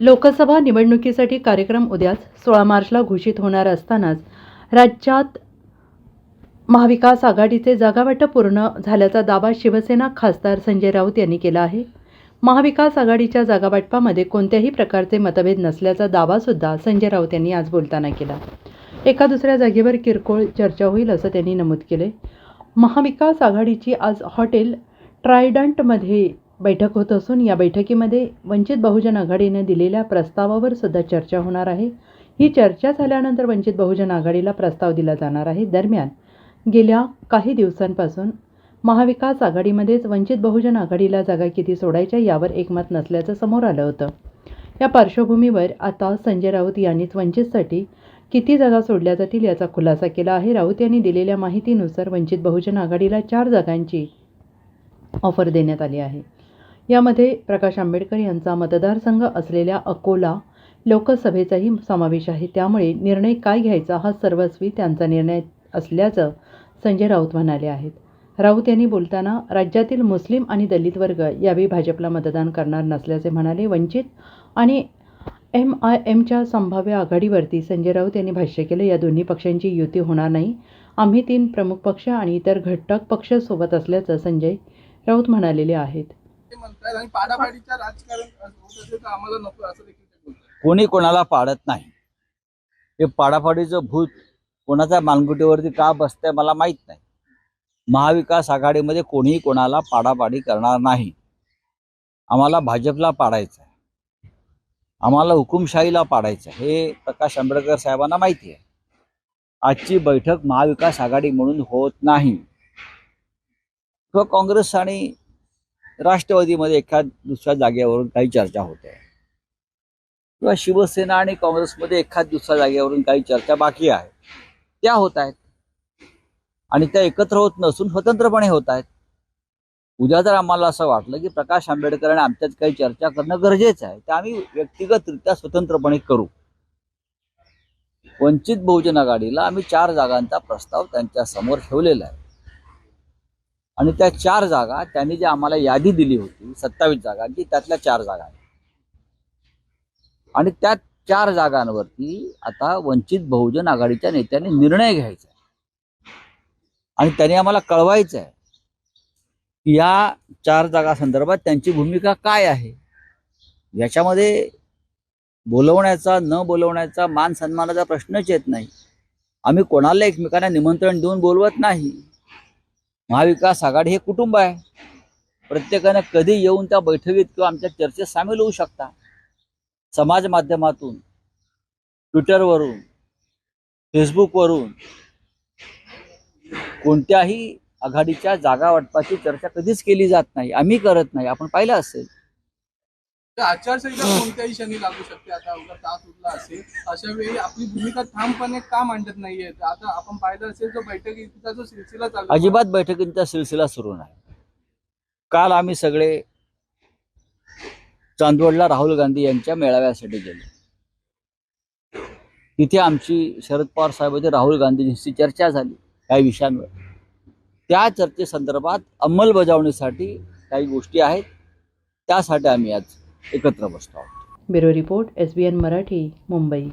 लोकसभा निवडणुकीसाठी कार्यक्रम उद्याच सोळा मार्चला घोषित होणार असतानाच राज्यात महाविकास आघाडीचे जागावाटप पूर्ण झाल्याचा दावा शिवसेना खासदार संजय राऊत यांनी केला आहे. महाविकास आघाडीच्या जागावाटपामध्ये कोणत्याही प्रकारचे मतभेद नसल्याचा दावासुद्धा संजय राऊत यांनी आज बोलताना केला. एका दुसऱ्या जागेवर किरकोळ चर्चा होईल असं त्यांनी नमूद केले महाविकास आघाडीची आज हॉटेल ट्रायडंटमध्ये बैठक होत असून या बैठकीमध्ये वंचित बहुजन आघाडीने दिलेल्या प्रस्तावावर सुद्धा चर्चा होणार आहे. ही चर्चा झाल्यानंतर वंचित बहुजन आघाडीला प्रस्ताव दिला जाणार आहे. दरम्यान गेल्या काही दिवसांपासून महाविकास आघाडीमध्येच वंचित बहुजन आघाडीला जागा किती सोडायच्या यावर एकमत नसल्याचं समोर आलं होतं. या पार्श्वभूमीवर आता संजय राऊत यांनीच वंचितसाठी किती जागा सोडल्या जातील याचा खुलासा केला आहे. राऊत यांनी दिलेल्या माहितीनुसार वंचित बहुजन आघाडीला चार जागांची ऑफर देण्यात आली आहे. यामध्ये प्रकाश आंबेडकर यांचा मतदारसंघ असलेल्या अकोला लोकसभेचाही समावेश आहे. त्यामुळे निर्णय काय घ्यायचा हा सर्वस्वी त्यांचा निर्णय असल्याचं संजय राऊत म्हणाले आहेत. राऊत यांनी बोलताना राज्यातील मुस्लिम आणि दलित वर्ग यावेळी भाजपला मतदान करणार नसल्याचे म्हणाले. वंचित आणि एम आय एमच्या संभाव्य आघाडीवरती संजय राऊत यांनी भाष्य केलं. या दोन्ही पक्षांची युती होणार नाही. आम्ही तीन प्रमुख पक्ष आणि इतर घटक पक्ष सोबत असल्याचं संजय राऊत म्हणालेले आहेत. ते म्हणतात आणि पाडापाडीचं राजकारण होत असेल तर आम्हाला नको असं देखील ते बोलतात कोणी कोणाला पाडत नाही. हे पाडापाडीचं भूत कोणाच्या मानगुटीवरती का बसतंय मला माहीत नाही. महाविकास आघाडीमध्ये कोणीही कोणाला पाडापाडी करणार नाही. आम्हाला भाजपला पाडायचं आहे आम्हाला हुकुमशाहीला पाडायचं हे प्रकाश आंबेडकर साहेबांना माहिती आहे. आजची बैठक महाविकास आघाडी म्हणून होत नाही. किंवा काँग्रेस आणि राष्ट्रवादीमध्ये एखाद्या दुसऱ्या जागेवरून काही चर्चा होते. किंवा शिवसेना आणि काँग्रेसमध्ये एखाद दुसऱ्या जागेवरून काही चर्चा बाकी आहे. त्या होत आहेत. आणि त्या एकत्र होत नसून स्वतंत्रपणे होत आहेत. उद्या जर आम्हाला असं वाटलं की प्रकाश आंबेडकर आणि आमच्यात काही चर्चा करणं गरजेचं आहे तर आम्ही व्यक्तिगतरित्या स्वतंत्रपणे करू. वंचित बहुजन आघाडीला आम्ही चार जागांचा प्रस्ताव त्यांच्यासमोर ठेवलेला आहे. आणि त्या चार जागा त्यांनी जी आम्हाला यादी दिली होती सत्तावीस जागा की त्यातल्या चार जागा आहेत. आणि त्या चार जागांवरती आता वंचित बहुजन आघाडीच्या नेत्यांनी निर्णय घ्यायचा आणि त्यांनी आम्हाला कळवायचं आहे की या चार जागा संदर्भात त्यांची भूमिका काय आहे. याच्यामध्ये बोलवण्याचा न बोलवण्याचा मान सन्मानाचा प्रश्नच येत नाही. आम्ही कोणाला एकमेकांना निमंत्रण देऊन बोलवत नाही? महाविकास आघाडी हे कुटुंब आहे. प्रत्येकानं कधी येऊन त्या बैठकीत किंवा आमच्या चर्चेत सामील होऊ शकता. समाज माध्यमातून ट्विटरवरून फेसबुकवरून कोणत्याही आघाडीच्या जागा वाटपाची चर्चा कधीच केली जात नाही. आम्ही करत नाही. आपण पाहिलं असेल. तर आचारसंहिता कोणत्याही क्षणी लागू शकते. आता अवघा तास उरला असेल अशा वेळी आपली भूमिका ठामपणे का मांडत नाहीये? आता आपण पाहिलं असेल तो बैठकीचा जो सिलसिला चालू अजिबात बैठकींचा सिलसिला सुरू नाही. काल आम्ही सगळे चांदवडला राहुल गांधी यांच्या मेळाव्यासाठी गेलो. तिथे आमची शरद पवार साहेबांची राहुल गांधींशी चर्चा झाली काही विषयांवर. त्या चर्चेसंदर्भात अंमलबजावणीसाठी काही गोष्टी आहेत. त्यासाठी आम्ही आज एकत्र बसतो. आहोत bureau report S B N Marathi Mumbai.